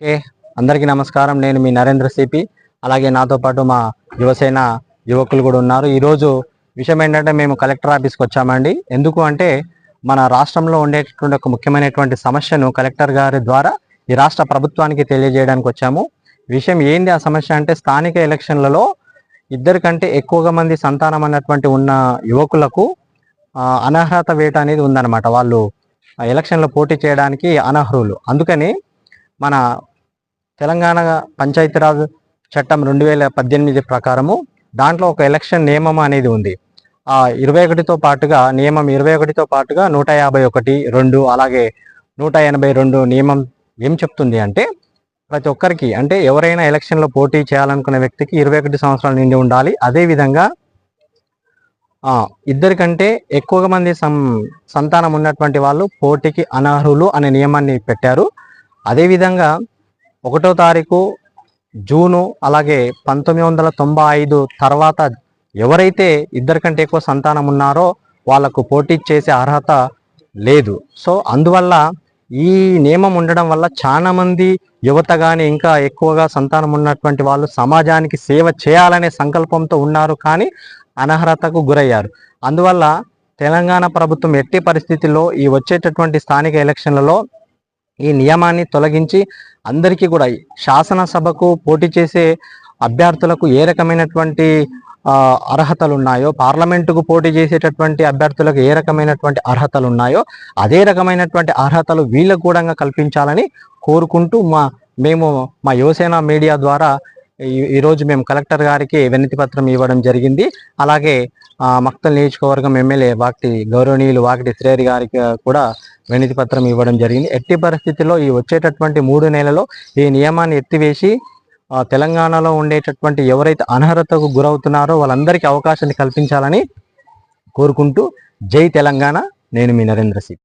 Okay. అందరికీ నమస్కారం. నేను మీ నరేంద్ర సిపి. అలాగే నాతో పాటు మా యువసేన యువకులు కూడా ఉన్నారు. ఈరోజు విషయం ఏంటంటే మేము కలెక్టర్ ఆఫీస్కి వచ్చామండి. ఎందుకు అంటే మన రాష్ట్రంలో ఉండేటటువంటి ఒక ముఖ్యమైనటువంటి సమస్యను కలెక్టర్ గారి ద్వారా ఈ రాష్ట్ర ప్రభుత్వానికి తెలియజేయడానికి వచ్చాము. విషయం ఏంది ఆ సమస్య అంటే స్థానిక ఎలక్షన్లలో ఇద్దరికంటే ఎక్కువగా మంది సంతానం అన్నటువంటి ఉన్న యువకులకు అనర్హత వేట అనేది ఉందన్నమాట. వాళ్ళు ఆ ఎలక్షన్లో పోటీ చేయడానికి అనర్హులు. అందుకని మన తెలంగాణ పంచాయతీరాజ్ చట్టం రెండు వేల పద్దెనిమిది ప్రకారము దాంట్లో ఒక ఎలక్షన్ నియమం అనేది ఉంది. ఆ ఇరవై ఒకటితో పాటుగా నియమం ఇరవై ఒకటితో పాటుగా నూట యాభై ఒకటి రెండు అలాగే నూట ఎనభై రెండు నియమం ఏం చెప్తుంది అంటే ప్రతి ఒక్కరికి అంటే ఎవరైనా ఎలక్షన్లో పోటీ చేయాలనుకున్న వ్యక్తికి ఇరవై ఒకటి సంవత్సరాలు నిండి ఉండాలి. అదేవిధంగా ఇద్దరికంటే ఎక్కువగా మంది సం సంతానం ఉన్నటువంటి వాళ్ళు పోటీకి అనర్హులు అనే నియమాన్ని పెట్టారు. అదేవిధంగా ఒకటో తారీఖు జూను అలాగే పంతొమ్మిది వందల తొంభై ఐదు తర్వాత ఎవరైతే ఇద్దరికంటే ఎక్కువ సంతానం ఉన్నారో వాళ్ళకు పోటీ చేసే అర్హత లేదు. సో అందువల్ల ఈ నియమం ఉండడం వల్ల చాలా మంది యువత కానీ ఇంకా ఎక్కువగా సంతానం ఉన్నటువంటి వాళ్ళు సమాజానికి సేవ చేయాలనే సంకల్పంతో ఉన్నారు కానీ అనర్హతకు గురయ్యారు. అందువల్ల తెలంగాణ ప్రభుత్వం ఎట్టి పరిస్థితుల్లో ఈ వచ్చేటటువంటి స్థానిక ఎలక్షన్లలో ఈ నియమాన్ని తొలగించి అందరికీ కూడా శాసనసభకు పోటీ చేసే అభ్యర్థులకు ఏ రకమైనటువంటి అర్హతలు ఉన్నాయో పార్లమెంటుకు పోటీ చేసేటటువంటి అభ్యర్థులకు ఏ రకమైనటువంటి అర్హతలు ఉన్నాయో అదే రకమైనటువంటి అర్హతలు వీళ్ళకు కూడా కల్పించాలని కోరుకుంటూ మా మేము మా యువసేన మీడియా ద్వారా ఈరోజు మేము కలెక్టర్ గారికి వినతి పత్రం ఇవ్వడం జరిగింది. అలాగే మక్తల్ నియోజకవర్గం ఎమ్మెల్యే వాకిటి గౌరవనీయులు వాకిటి శ్రేరి గారికి కూడా వినతి పత్రం ఇవ్వడం జరిగింది. ఎట్టి పరిస్థితుల్లో ఈ వచ్చేటటువంటి మూడు నెలలో ఈ నియమాన్ని ఎత్తివేసి తెలంగాణలో ఉండేటటువంటి ఎవరైతే అనర్హతకు గురవుతున్నారో వాళ్ళందరికీ అవకాశాన్ని కల్పించాలని కోరుకుంటూ జై తెలంగాణ. నేను మీ నరేంద్ర సింగ్.